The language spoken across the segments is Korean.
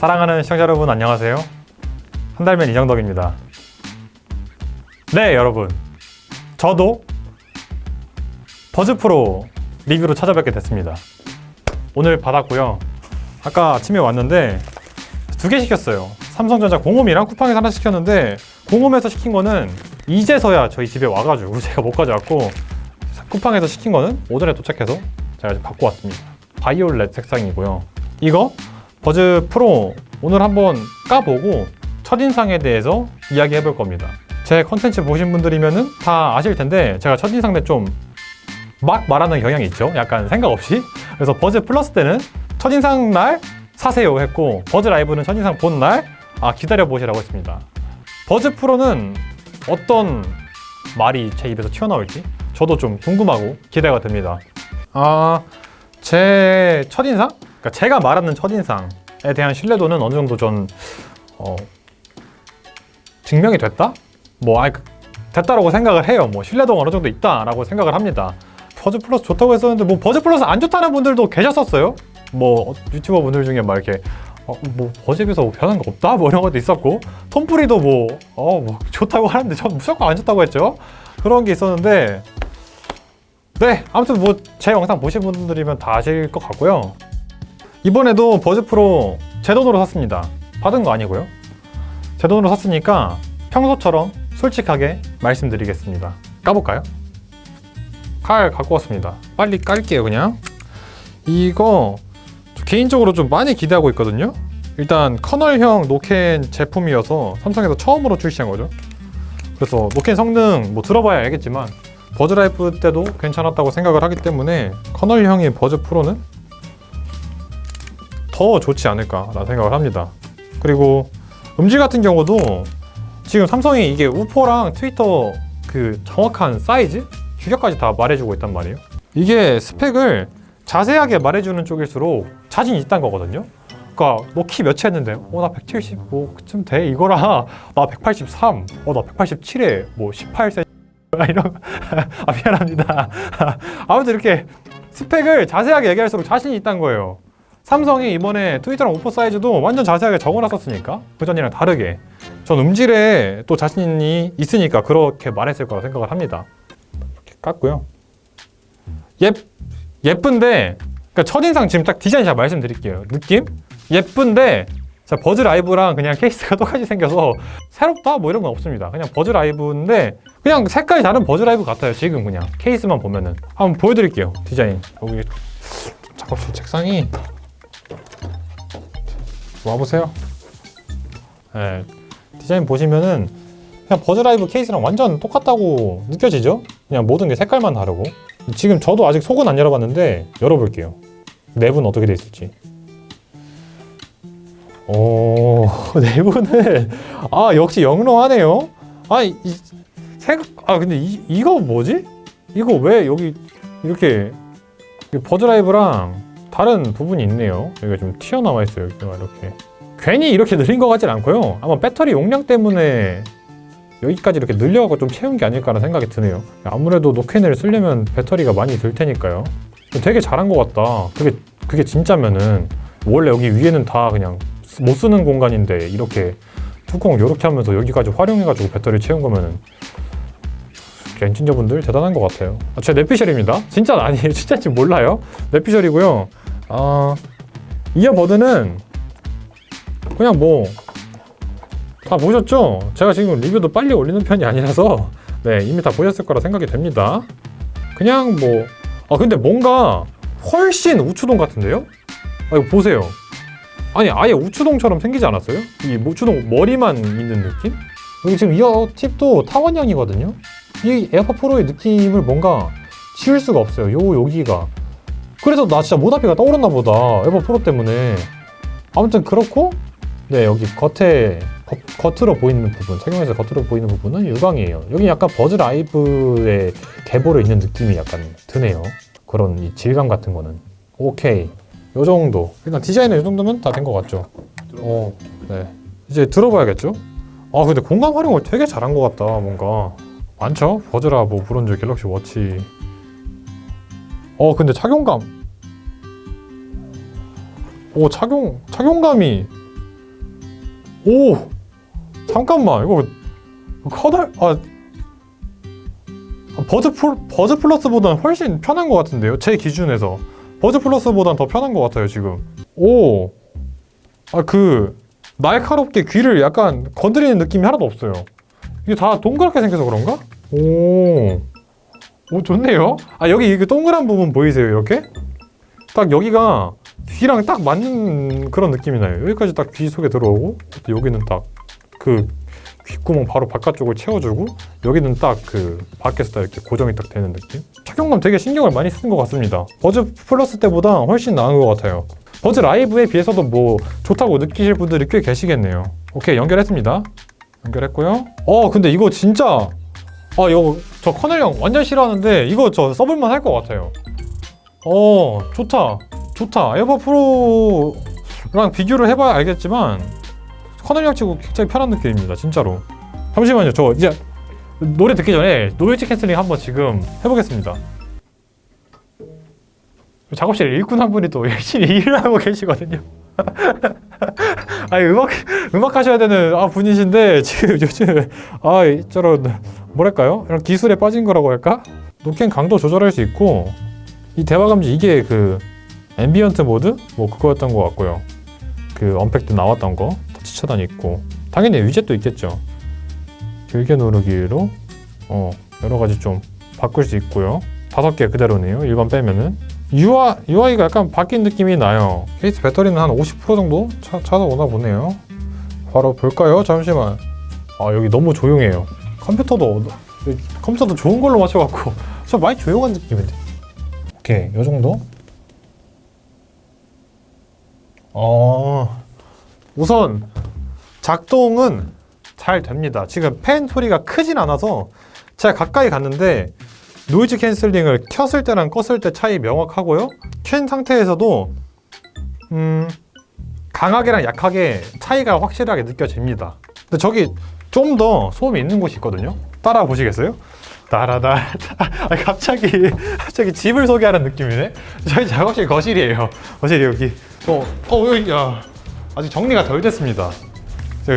사랑하는 시청자 여러분 안녕하세요. 한 달면 이정덕입니다. 네 여러분, 저도 버즈 프로 리뷰로 찾아뵙게 됐습니다. 오늘 받았고요. 아까 아침에 왔는데 두 개 시켰어요. 삼성전자 공홈이랑 쿠팡에서 하나 시켰는데 공홈에서 시킨 거는 이제서야 저희 집에 와가지고 제가 못 가져왔고 쿠팡에서 시킨 거는 오전에 도착해서 제가 지금 갖고 왔습니다. 바이올렛 색상이고요. 이거 버즈 프로 오늘 한번 까보고 첫인상에 대해서 이야기해 볼 겁니다. 제 컨텐츠 보신 분들이면은 다 아실 텐데 제가 첫인상 때 좀 막 말하는 경향이 있죠. 약간 생각 없이. 그래서 버즈 플러스 때는 첫인상 날 사세요 했고 버즈 라이브는 첫인상 본 날 아 기다려 보시라고 했습니다. 버즈 프로는 어떤 말이 제 입에서 튀어나올지 저도 좀 궁금하고 기대가 됩니다. 아, 제 첫인상? 그러니까 제가 말하는 첫인상에 대한 신뢰도는 어느 정도 전 어, 증명이 됐다? 뭐 아니, 그- 됐다라고 생각을 해요. 뭐 신뢰도가 어느 정도 있다라고 생각을 합니다. 버즈 플러스 좋다고 했었는데 뭐 버즈 플러스 안 좋다는 분들도 계셨었어요. 뭐 유튜버 분들 중에 막 이렇게 어, 뭐 버즈에 비해서 뭐 변한 거 없다 뭐 이런 것도 있었고 톰프리도 뭐 어 뭐 좋다고 하는데 전 무조건 안 좋다고 했죠. 그런 게 있었는데 네 아무튼 뭐 제 영상 보신 분들이면 다 아실 것 같고요. 이번에도 버즈 프로 제 돈으로 샀습니다. 받은 거 아니고요. 제 돈으로 샀으니까 평소처럼 솔직하게 말씀드리겠습니다. 까볼까요? 칼 갖고 왔습니다. 빨리 깔게요, 그냥. 이거 저 개인적으로 좀 많이 기대하고 있거든요. 일단 커널형 노캔 제품이어서 삼성에서 처음으로 출시한 거죠. 그래서 노캔 성능 뭐 들어봐야 알겠지만 버즈라이프 때도 괜찮았다고 생각을 하기 때문에 커널형의 버즈 프로는 더 좋지 않을까라는 생각을 합니다. 그리고 음질 같은 경우도 지금 삼성이 이게 우포랑 트위터 그 정확한 사이즈, 규격까지 다 말해주고 있단 말이에요. 이게 스펙을 자세하게 말해주는 쪽일수록 자신 있다는 거거든요. 그러니까 너 키 몇이 했는데 어 나 175 그쯤 돼 이거라 나 183, 어 나 187에 뭐 18cm 이런 아 미안합니다. 아무튼 이렇게 스펙을 자세하게 얘기할수록 자신이 있다는 거예요. 삼성이 이번에 트위터랑 오퍼 사이즈도 완전 자세하게 적어놨었으니까 그전이랑 다르게 전 음질에 또 자신이 있으니까 그렇게 말했을 거라 생각을 합니다. 이렇게 깠고요. 예 예쁜데 그러니까 첫인상 지금 딱 디자인 잘 말씀드릴게요. 느낌 예쁜데 자 버즈 라이브랑 그냥 케이스가 똑같이 생겨서 새롭다 뭐 이런 건 없습니다. 그냥 버즈 라이브인데 그냥 색깔이 다른 버즈 라이브 같아요. 지금 그냥 케이스만 보면은 한번 보여드릴게요. 디자인 여기 작업실 책상이 와보세요. 네, 디자인 보시면은 그냥 버즈라이브 케이스랑 완전 똑같다고 느껴지죠? 그냥 모든 게 색깔만 다르고 지금 저도 아직 속은 안 열어봤는데 열어볼게요. 내부는 어떻게 돼 있을지. 오 내부는 아 역시 영롱하네요. 아이 색, 아 근데 이 이거 뭐지? 이거 왜 여기 이렇게 버즈라이브랑 다른 부분이 있네요. 여기가 좀 튀어나와 있어요. 여기가 이렇게. 괜히 이렇게 늘린 것 같진 않고요. 아마 배터리 용량 때문에 여기까지 이렇게 늘려갖고 좀 채운 게 아닐까라는 생각이 드네요. 아무래도 노캔을 쓰려면 배터리가 많이 들 테니까요. 되게 잘한 것 같다. 그게 그게 진짜면은 원래 여기 위에는 다 그냥 못 쓰는 공간인데 이렇게 뚜껑 이렇게 하면서 여기까지 활용해가지고 배터리 채운 거면은 엔지니어분들 대단한 것 같아요. 아, 제 넷피셜입니다. 진짜 아니에요. 진짜인지 몰라요. 넷피셜이고요. 아, 이어버드는 그냥 뭐 다 보셨죠? 제가 지금 리뷰도 빨리 올리는 편이 아니라서 네 이미 다 보셨을 거라 생각이 됩니다. 그냥 뭐 아 근데 뭔가 훨씬 우추동 같은데요? 아 이거 보세요. 아니 아예 우추동처럼 생기지 않았어요? 이 우추동 머리만 있는 느낌? 여기 지금 이어 팁도 타원형이거든요. 이 에어팟 프로의 느낌을 뭔가 지울 수가 없어요. 요 여기가. 그래서 나 진짜 모다피가 떠오르나 보다. 에어팟 프로 때문에. 아무튼 그렇고 네 여기 겉에 겉, 겉으로 보이는 부분 착용해서 겉으로 보이는 부분은 유광이에요. 여기 약간 버즈 라이브의 계보로 있는 느낌이 약간 드네요. 그런 이 질감 같은 거는 오케이 요 정도 일단 디자인은 이 정도면 다 된 것 같죠. 어, 네 이제 들어봐야겠죠. 아 근데 공간 활용을 되게 잘한 것 같다 뭔가 많죠 버즈라 뭐 브론즈 갤럭시 워치 어 근데 착용감. 오 착용 착용감이. 오! 잠깐만 이거 커널 아 아, 버즈 플 버즈 플러스보다는 훨씬 편한 것 같은데요? 제 기준에서. 버즈 플러스보다는 더 편한 것 같아요 지금. 오 아 그 날카롭게 귀를 약간 건드리는 느낌이 하나도 없어요. 이게 다 동그랗게 생겨서 그런가? 오. 오 좋네요 아 여기 이 동그란 부분 보이세요 이렇게 딱 여기가 귀랑 딱 맞는 그런 느낌이 나요. 여기까지 딱 귀 속에 들어오고 또 여기는 딱 그 귓구멍 바로 바깥쪽을 채워주고 여기는 딱 그 밖에서 딱 이렇게 고정이 딱 되는 느낌. 착용감 되게 신경을 많이 쓴 것 같습니다. 버즈 플러스 때보다 훨씬 나은 것 같아요. 버즈 라이브에 비해서도 뭐 좋다고 느끼실 분들이 꽤 계시겠네요. 오케이 연결했습니다. 연결했고요. 어 근데 이거 진짜 아 이거 저 커넬 형 완전 싫어하는데 이거 저 써볼만 할 것 같아요. 어 좋다. 좋다. 에어팟 프로랑 비교를 해봐야 알겠지만 커널형 치고 굉장히 편한 느낌입니다. 진짜로. 잠시만요. 저 이제 노래 듣기 전에 노이즈 캔슬링 한번 지금 해보겠습니다. 작업실에 일꾼 한 분이 또 열심히 일을 하고 계시거든요. 아니 음악 음악 하셔야 되는 아 분이신데 지금 요즘 아 저런 뭐랄까요 이런 기술에 빠진 거라고 할까 노캔 강도 조절할 수 있고 이 대화 감지 이게 그 앰비언트 모드 뭐 그거였던 것 같고요. 그 언팩트 나왔던 거 터치 차단 있고 당연히 위젯도 있겠죠. 길게 누르기로 어 여러 가지 좀 바꿀 수 있고요. 다섯 개 그대로네요. 일반 빼면은 UI, UI가 약간 바뀐 느낌이 나요. 케이스 배터리는 한 50% 정도 차, 찾아오나 보네요. 바로 볼까요? 잠시만. 아 여기 너무 조용해요. 컴퓨터도 컴퓨터도 좋은 걸로 맞춰갖고 좀 많이 조용한 느낌인데. 오케이 요 정도. 어, 우선 작동은 잘 됩니다. 지금 팬 소리가 크진 않아서 제가 가까이 갔는데 노이즈 캔슬링을 켰을 때랑 껐을 때 차이 명확하고요. 켠 상태에서도 음, 강하게랑 약하게 차이가 확실하게 느껴집니다. 근데 저기 좀 더 소음이 있는 곳이 있거든요. 따라 보시겠어요? 따라다. 갑자기 갑자기 집을 소개하는 느낌이네. 저희 작업실 거실이에요. 거실이 여기. 어, 어 여기 야 아직 정리가 덜 됐습니다.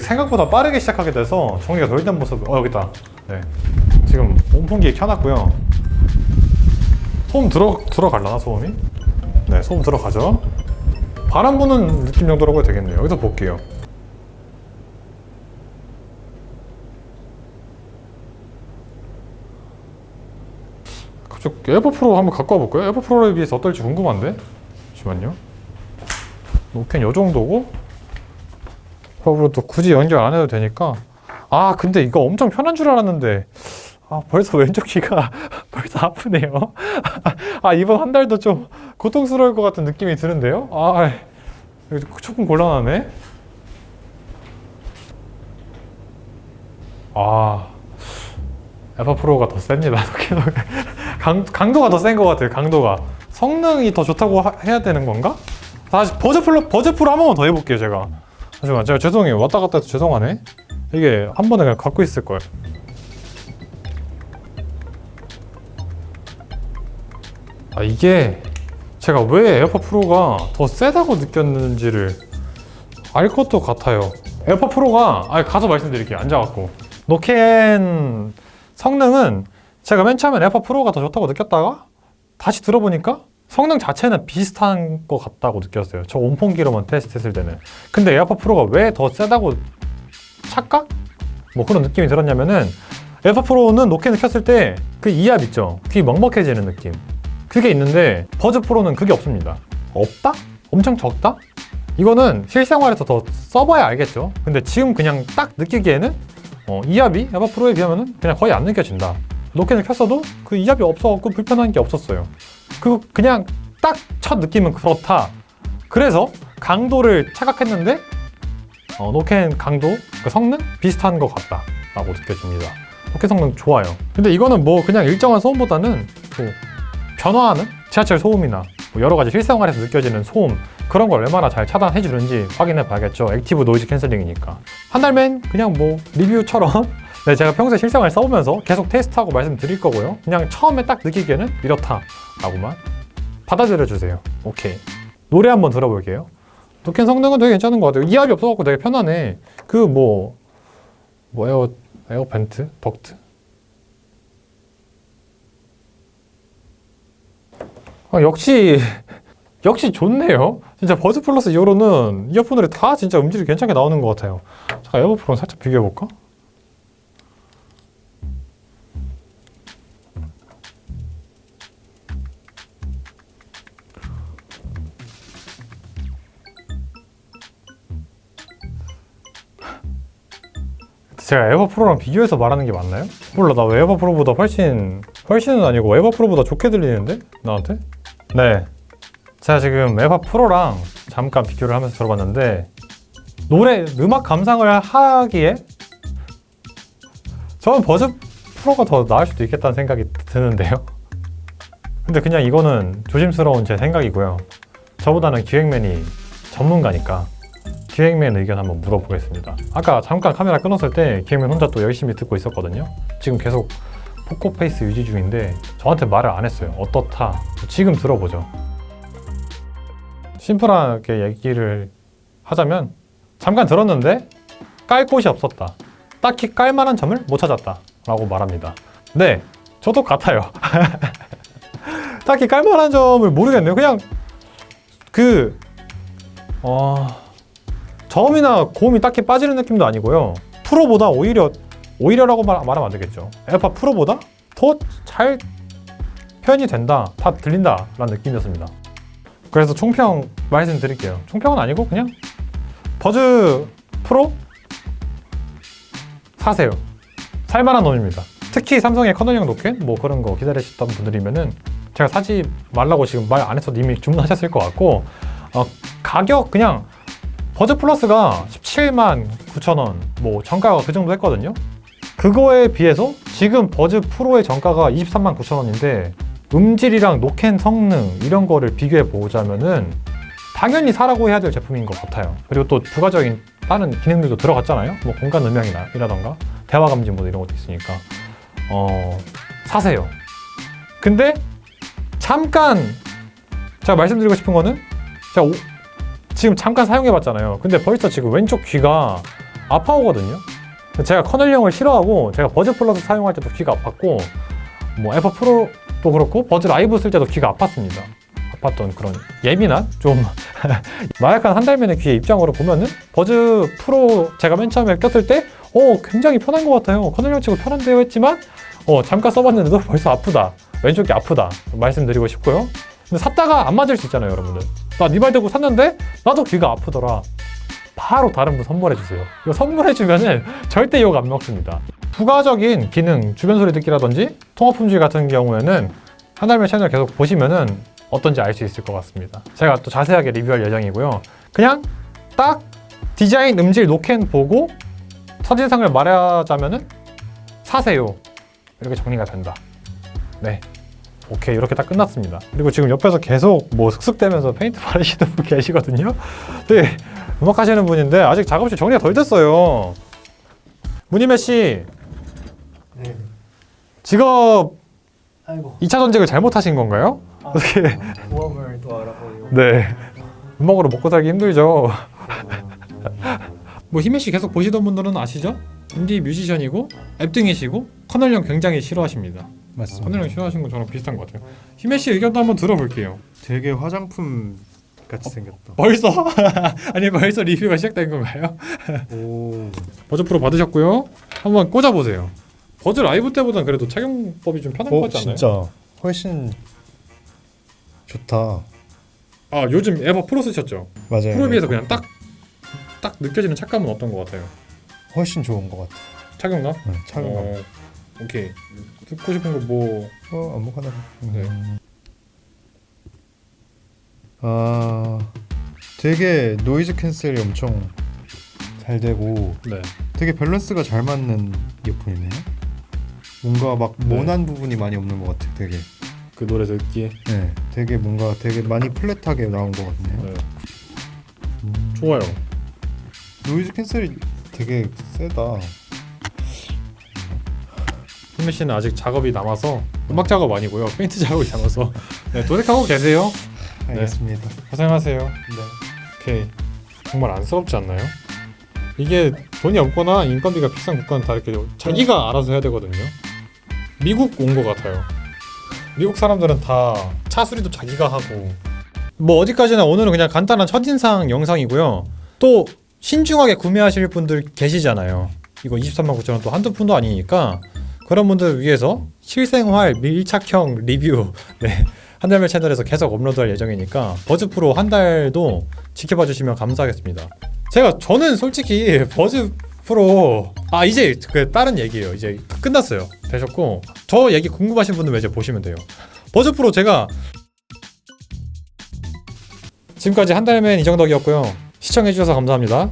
생각보다 빠르게 시작하게 돼서 정리가 덜 된 모습. 어 여기 있다. 네. 지금 온풍기 켜놨고요. 소음 들어 들어갈라나 소음이? 네, 소음 들어가죠. 바람 부는 느낌 정도라고 해도 되겠네요. 여기서 볼게요. 갑자기 에어팟 프로 한번 갖고 와볼까요? 에어팟 프로에 비해서 어떨지 궁금한데? 잠시만요. 노캔 요 정도고 프로로 또 굳이 연결 안 해도 되니까 아 근데 이거 엄청 편한 줄 알았는데 아 벌써 왼쪽 귀가 벌써 아프네요. 아 이번 한 달도 좀 고통스러울 것 같은 느낌이 드는데요. 아 조금 곤란하네. 아 에파 프로가 더 셉니다. 강, 강도가 더 센 것 같아요. 강도가 성능이 더 좋다고 하- 해야 되는 건가? 다시 버즈 프로 버즈 프로 한 번만 더 해볼게요. 제가 잠시만 제가 죄송해요. 왔다 갔다 해서 죄송하네. 이게 한 번에 그냥 갖고 있을 걸. 아 이게 제가 왜 에어팟 프로가 더 세다고 느꼈는지를 알 것도 같아요. 에어팟 프로가 아 가서 말씀드릴게요. 앉아갖고 노캔 성능은 제가 맨 처음에 에어팟 프로가 더 좋다고 느꼈다가 다시 들어보니까 성능 자체는 비슷한 것 같다고 느꼈어요. 저 온폰기로만 테스트했을 때는. 근데 에어팟 프로가 왜 더 세다고 착각? 뭐 그런 느낌이 들었냐면은 에어팟 프로는 노캔을 켰을 때 그 이압 있죠. 귀 먹먹해지는 느낌. 그게 있는데 버즈 프로는 그게 없습니다. 없다? 엄청 적다? 이거는 실생활에서 더 써봐야 알겠죠. 근데 지금 그냥 딱 느끼기에는 어, 이압이 에바 프로에 비하면 그냥 거의 안 느껴진다. 노캔을 켰어도 그 이압이 없어갖고 불편한 게 없었어요. 그 그냥 딱 첫 느낌은 그렇다. 그래서 강도를 착각했는데 어, 노캔 강도 그 성능 비슷한 것 같다라고 느껴집니다. 노캔 성능 좋아요. 근데 이거는 뭐 그냥 일정한 소음보다는 뭐 변화하는 지하철 소음이나 뭐 여러 가지 실생활에서 느껴지는 소음 그런 걸 얼마나 잘 차단해 주는지 확인해 봐야겠죠. 액티브 노이즈 캔슬링이니까. 한 달맨 그냥 뭐 리뷰처럼 네, 제가 평소에 실생활 써보면서 계속 테스트하고 말씀드릴 거고요. 그냥 처음에 딱 느끼기에는 이렇다 라고만 받아들여 주세요. 오케이. 노래 한번 들어볼게요. 노캔 성능은 되게 괜찮은 것 같아요. 이압이 없어갖고 되게 편하네. 그 뭐, 뭐 에어, 에어 벤트? 덕트? 아, 역시, 역시 좋네요. 진짜 버즈 플러스 이후로는 이어폰들이 다 진짜 음질이 괜찮게 나오는 것 같아요. 잠깐 에어프로랑 살짝 비교해볼까? 제가 에버 프로랑 비교해서 말하는 게 맞나요? 몰라 나 왜 에버 프로보다 훨씬 훨씬은 아니고 에버 프로보다 좋게 들리는데? 나한테? 네. 제가 지금 에버 프로랑 잠깐 비교를 하면서 들어봤는데 노래 음악 감상을 하기에 저는 버즈 프로가 더 나을 수도 있겠다는 생각이 드는데요. 근데 그냥 이거는 조심스러운 제 생각이고요. 저보다는 기획맨이 전문가니까 기획맨 의견 한번 물어보겠습니다. 아까 잠깐 카메라 끊었을 때 기획맨 혼자 또 열심히 듣고 있었거든요. 지금 계속 포커페이스 유지 중인데 저한테 말을 안 했어요. 어떻다? 지금 들어보죠. 심플하게 얘기를 하자면 잠깐 들었는데 깔 곳이 없었다. 딱히 깔 만한 점을 못 찾았다. 라고 말합니다. 네, 저도 같아요. 딱히 깔 만한 점을 모르겠네요. 그냥 그 어... 저음이나 고음이 딱히 빠지는 느낌도 아니고요. 프로보다 오히려 오히려라고 말, 말하면 안 되겠죠. 에어팟 프로보다 더 잘 표현이 된다, 다 들린다라는 느낌이었습니다. 그래서 총평 말씀드릴게요. 총평은 아니고 그냥 버즈 프로 사세요. 살만한 놈입니다. 특히 삼성의 커널형 노캔 뭐 그런 거 기다리셨던 분들이면은 제가 사지 말라고 지금 말안 했어도 이미 주문하셨을 것 같고 어, 가격 그냥 버즈 플러스가 17만 9천 원, 뭐 정가가 그 정도 했거든요. 그거에 비해서 지금 버즈 프로의 정가가 23만 9천 원인데 음질이랑 노캔 성능 이런 거를 비교해 보자면은 당연히 사라고 해야 될 제품인 것 같아요. 그리고 또 부가적인 다른 기능들도 들어갔잖아요. 뭐 공간 음향이라던가 대화 감지 모드 이런 것도 있으니까 어 사세요. 근데 잠깐 제가 말씀드리고 싶은 거는 제가 오- 지금 잠깐 사용해봤잖아요. 근데 벌써 지금 왼쪽 귀가 아파오거든요. 제가 커널형을 싫어하고 제가 버즈 플러스 사용할 때도 귀가 아팠고 뭐 에버 프로도 그렇고 버즈 라이브 쓸 때도 귀가 아팠습니다. 아팠던 그런 예민한 좀 나약한 한 달면의 귀의 입장으로 보면은 버즈 프로 제가 맨 처음에 꼈을 때 어, 굉장히 편한 것 같아요. 커널형 치고 편한데요 했지만 어, 잠깐 써봤는데도 벌써 아프다. 왼쪽이 아프다. 말씀드리고 싶고요. 근데 샀다가 안 맞을 수 있잖아요, 여러분들. 나네말 듣고 샀는데 나도 귀가 아프더라. 바로 다른 분 선물해 주세요. 이거 선물해 주면은 절대 욕 안 먹습니다. 부가적인 기능, 주변 소리 듣기라든지 통화 품질 같은 경우에는 한 달면 채널 계속 보시면은 어떤지 알 수 있을 것 같습니다. 제가 또 자세하게 리뷰할 예정이고요. 그냥 딱 디자인, 음질, 노캔 보고 첫인상을 말하자면은 사세요. 이렇게 정리가 된다. 네. 오케이 이렇게 딱 끝났습니다. 그리고 지금 옆에서 계속 뭐 슥슥대면서 페인트 바르시는 분 계시거든요. 네, 음악 하시는 분인데 아직 작업실 정리가 덜 됐어요. 문희매 씨 네. 직업 아이고. 2차 전직을 잘못하신 건가요? 아, 어떻게? 부업을 또 알아보려고. 네. 음악으로 먹고 살기 힘들죠. 뭐 희매 씨 계속 보시던 분들은 아시죠? 인디 뮤지션이고 앱등이시고 커널형 굉장히 싫어하십니다. 맞습니다. 커널형 싫어하시는 건 저랑 비슷한 것 같아요. 희매 씨 의견도 한번 들어볼게요. 되게 화장품 같이 생겼다. 벌써? 아니 벌써 리뷰가 시작된 건가요? 오, 버즈 프로 받으셨고요. 한번 꽂아보세요. 버즈 라이브 때보단 그래도 착용법이 좀 편한 것 어 같지 않나요? 진짜 훨씬 좋다. 아 요즘 에버 프로 쓰셨죠? 맞아요. 프로에 비해서 그냥 딱, 딱 느껴지는 착감은 어떤 것 같아요? 훨씬 좋은 것 같아. 착용감? 네, 착용감. 어, 오케이. 듣고 싶은 거 뭐... 어, 아무거나. 네. 음. 아, 되게 노이즈 캔슬이 엄청 잘 되고 네. 되게 밸런스가 잘 맞는 이어폰이네요. 뭔가 막 네. 모난 부분이 많이 없는 것 같아. 되게. 그 노래 듣기에 네, 되게 뭔가 되게 많이 플랫하게 나온 것 같네요. 네. 음. 좋아요. 노이즈 캔슬이 되게 세다. 씨는 아직 작업이 남아서 음악 작업 아니고요. 페인트 작업이 남아서 네, 도색하고 계세요. 알겠습니다. 고생하세요. 네. 오케이. 정말 안쓰럽지 않나요? 이게 돈이 없거나 인건비가 비싼 국가는 다 이렇게 자기가 알아서 해야 되거든요. 미국 온 것 같아요. 미국 사람들은 다 차 수리도 자기가 하고 뭐 어디까지나 오늘은 그냥 간단한 첫인상 영상이고요. 또 신중하게 구매하실 분들 계시잖아요. 이거 23만 9천 원또 한두 푼도 아니니까 그런 분들 위해서 실생활 밀착형 리뷰 네. 한달멜 채널에서 계속 업로드할 예정이니까 버즈 프로 한 달도 지켜봐 주시면 감사하겠습니다. 제가 저는 솔직히 버즈 프로 아 이제 그 다른 얘기예요. 이제 끝났어요. 되셨고 저 얘기 궁금하신 분들 이제 보시면 돼요. 버즈 프로 제가 지금까지 한달맨 이정덕이었고요. 시청해 주셔서 감사합니다.